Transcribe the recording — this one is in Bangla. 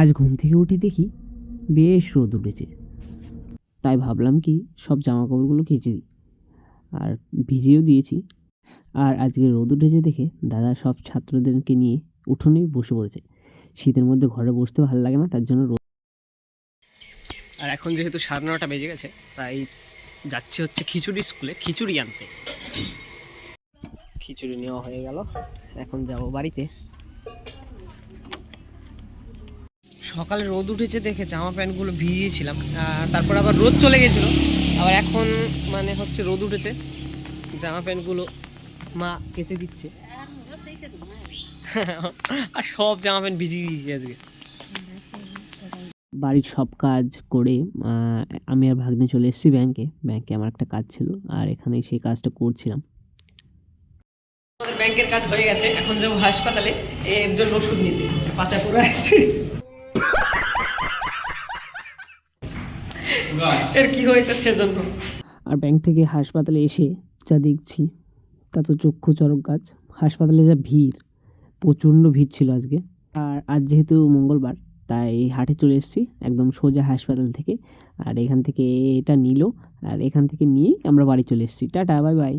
আজ ঘুম থেকে উঠে দেখি বেশ রোদ উঠেছে। তাই ভাবলাম কি, সব জামা কাপড়গুলো কেচে দিই। আর ভিজিয়েও দিয়েছি। আর আজকে রোদ উঠেছে দেখে দাদা সব ছাত্রদেরকে নিয়ে উঠোনে বসে পড়েছে। শীতের মধ্যে ঘরে বসতে ভালো লাগে না, তার জন্য রোদ আর এখন যেহেতু সাড়ে নটা বেজে গেছে, তাই যাচ্ছে হচ্ছে খিচুড়ি স্কুলে, খিচুড়ি আনতে। খিচুড়ি নেওয়া হয়ে গেল। এখন যাব বাড়িতে। সকালে রোদ উঠেছে দেখে জামা প্যান্টগুলো ভিজিয়েছিলাম। তারপর আবার রোদ চলে গেছিল। আবার এখন মানে হচ্ছে রোদ উঠেছে। জামা প্যান্টগুলো মা কেচে দিচ্ছে। আর সব জামা প্যান্ট ভিজিয়ে দিয়েছি আজকে। বাড়ির সব কাজ করে আমি আর ভাগ্নে চলে এসেছি ব্যাংকে। ব্যাংকে আমার একটা কাজ ছিল আর এখানে সেই কাজটা করছিলাম। আমাদের ব্যাংকের কাজ হয়ে গেছে। এখন যাব হাসপাতালে এর জন্য ওষুধ নিতে। পাশে পুরো আসছে এর কি হয়েছে সেজন্য? আর ব্যাংক থেকে হাসপাতালে এসে যা দেখছি, তা তো চক্ষু চরক গাছ। হাসপাতালে যা ভিড়, প্রচণ্ড ভিড় ছিল আজকে। আর আজ যেহেতু মঙ্গলবার, তাই হাটে চলে এসেছি, একদম সোজা হাসপাতাল থেকে। আর এখান থেকে এটা নিল, আর এখান থেকে নিয়েই আমরা বাড়ি চলে এসেছি। Ta-ta, bye bye.